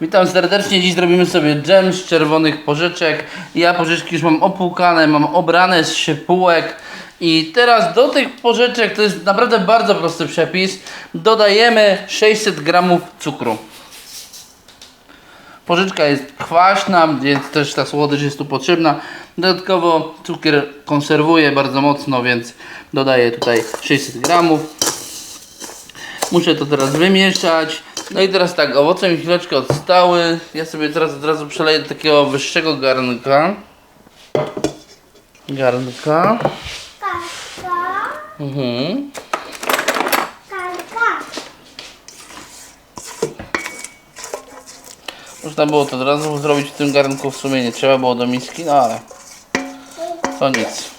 Witam serdecznie. Dziś zrobimy sobie dżem z czerwonych porzeczek. Ja porzeczki już mam opłukane, mam obrane z szypułek. I teraz do tych porzeczek, to jest naprawdę bardzo prosty przepis, dodajemy 600 gramów cukru. Porzeczka jest kwaśna, więc też ta słodycz jest tu potrzebna. Dodatkowo cukier konserwuje bardzo mocno, więc dodaję tutaj 600 gramów. Muszę to teraz wymieszać. No i teraz tak, owoce mi chwileczkę odstały. Ja sobie teraz od razu przeleję do takiego wyższego garnka. Garnka. Mhm. Można było to od razu zrobić w tym garnku, w sumie nie trzeba było do miski, no ale to nic.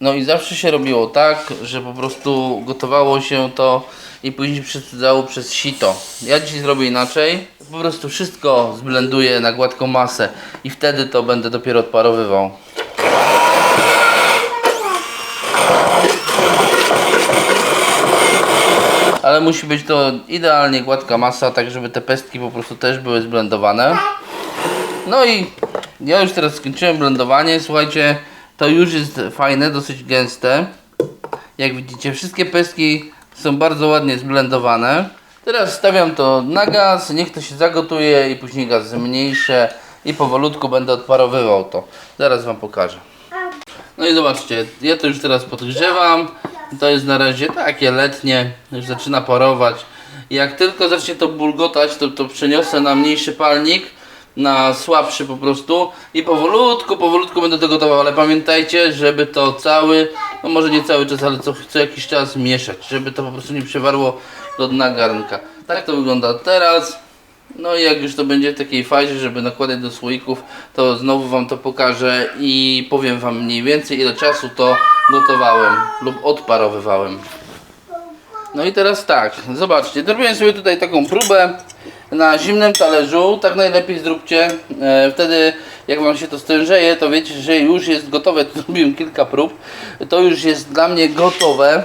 No i zawsze się robiło tak, że po prostu gotowało się to i później przesadzało przez sito. Ja dzisiaj zrobię inaczej. Po prostu wszystko zblenduję na gładką masę i wtedy to będę dopiero odparowywał. Ale musi być to idealnie gładka masa, tak żeby te pestki po prostu też były zblendowane. No i ja już teraz skończyłem blendowanie. Słuchajcie, to już jest fajne, dosyć gęste. Jak widzicie, wszystkie pestki są bardzo ładnie zblendowane. Teraz stawiam to na gaz, niech to się zagotuje i później gaz zmniejszę i powolutku będę odparowywał to. Zaraz Wam pokażę. No i zobaczcie, ja to już teraz podgrzewam. To jest na razie takie letnie, już zaczyna parować. Jak tylko zacznie to bulgotać, to, to przeniosę na mniejszy palnik, na słabszy po prostu i powolutku, powolutku będę to gotował, ale pamiętajcie, żeby to cały, no może nie cały czas, ale co, co jakiś czas mieszać, żeby to po prostu nie przewarło do dna garnka. Tak to wygląda teraz. No i jak już to będzie w takiej fazie, żeby nakładać do słoików, to znowu Wam to pokażę i powiem Wam mniej więcej ile czasu to gotowałem lub odparowywałem. No i teraz tak, zobaczcie, zrobiłem sobie tutaj taką próbę na zimnym talerzu, tak najlepiej zróbcie, e, wtedy jak Wam się to stężeje, to wiecie, że już jest gotowe, zrobiłem kilka prób, to już jest dla mnie gotowe.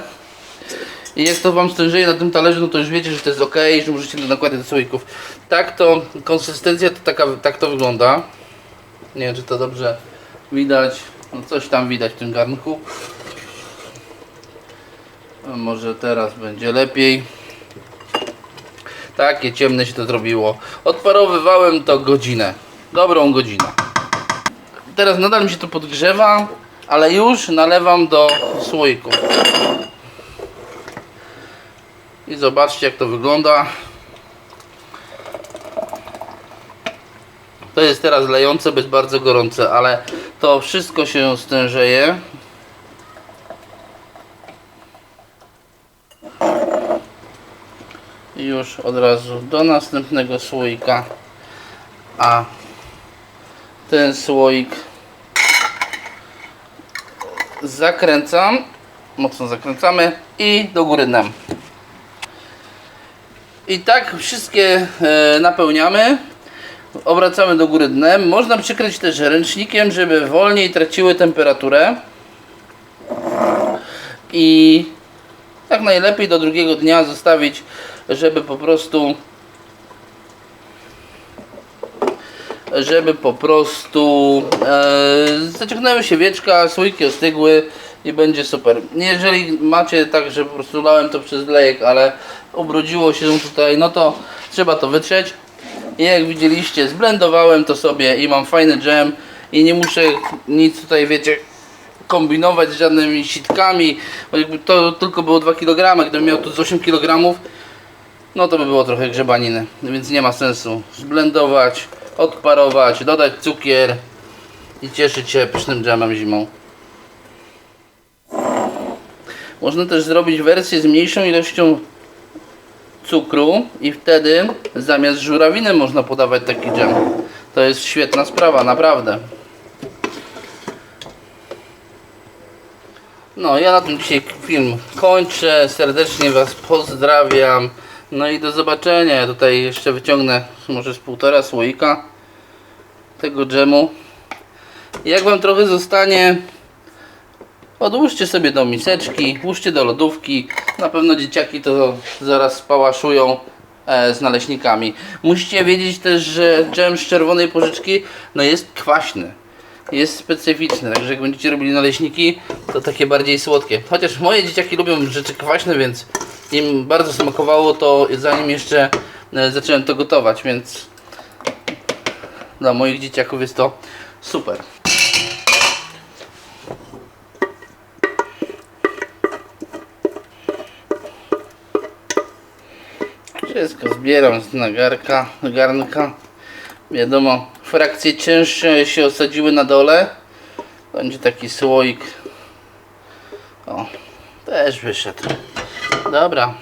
I jak to Wam stężeje na tym talerzu, no to już wiecie, że to jest ok, że możecie nakładać do słoików. Tak to, konsystencja to taka, tak to wygląda. Nie wiem, czy to dobrze widać. No coś tam widać w tym garnku. Może teraz będzie lepiej. Takie ciemne się to zrobiło. Odparowywałem to godzinę. Dobrą godzinę. Teraz nadal mi się to podgrzewa, ale już nalewam do słoików. I zobaczcie jak to wygląda. To jest teraz lejące, być bardzo gorące, ale to wszystko się stężeje. Już od razu do następnego słoika. A ten słoik zakręcam. Mocno zakręcamy i do góry dnem. I tak wszystkie e, napełniamy. Obracamy do góry dnem. Można przykryć też ręcznikiem, żeby wolniej traciły temperaturę. I tak najlepiej do drugiego dnia zostawić, żeby po prostu żeby po prostu e, zaciągnęły się wieczka, słoiki ostygły i będzie super. Jeżeli macie tak, że po prostu lałem to przez lejek, ale ubrudziło się tutaj, no to trzeba to wytrzeć. I jak widzieliście, zblendowałem to sobie i mam fajny dżem i nie muszę nic tutaj, wiecie, kombinować z żadnymi sitkami, bo jakby to tylko było 2 kg, gdybym miał tu z 8 kg, no to by było trochę grzebaniny, więc nie ma sensu zblendować, odparować, dodać cukier i cieszyć się pysznym dżemem zimą. Można też zrobić wersję z mniejszą ilością cukru i wtedy zamiast żurawiny można podawać taki dżem. To jest świetna sprawa, naprawdę. No, ja na tym dzisiaj film kończę. Serdecznie Was pozdrawiam. No i do zobaczenia. Ja tutaj jeszcze wyciągnę może z półtora słoika tego dżemu. Jak Wam trochę zostanie, odłóżcie sobie do miseczki, włóżcie do lodówki. Na pewno dzieciaki to zaraz spałaszują e, z naleśnikami. Musicie wiedzieć też, że dżem z czerwonej porzeczki no jest kwaśny. Jest specyficzny, także jak będziecie robili naleśniki, to takie bardziej słodkie. Chociaż moje dzieciaki lubią rzeczy kwaśne, więc im bardzo smakowało to zanim jeszcze e, zacząłem to gotować, więc dla moich dzieciaków jest to super. Wszystko zbieram z nagarka, garnka. Wiadomo, frakcje cięższe się osadziły na dole. Będzie taki słoik. O, też wyszedł. Dobra.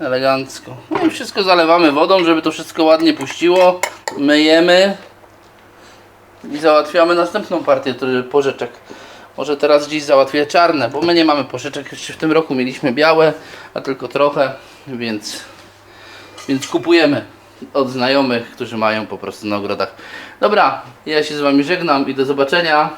Elegancko. No i wszystko zalewamy wodą, żeby to wszystko ładnie puściło. Myjemy. I załatwiamy następną partię porzeczek. Może teraz dziś załatwię czarne, bo my nie mamy porzeczek. Jeszcze w tym roku mieliśmy białe, a tylko trochę, więc, więc kupujemy od znajomych, którzy mają po prostu na ogrodach. Dobra, ja się z Wami żegnam i do zobaczenia.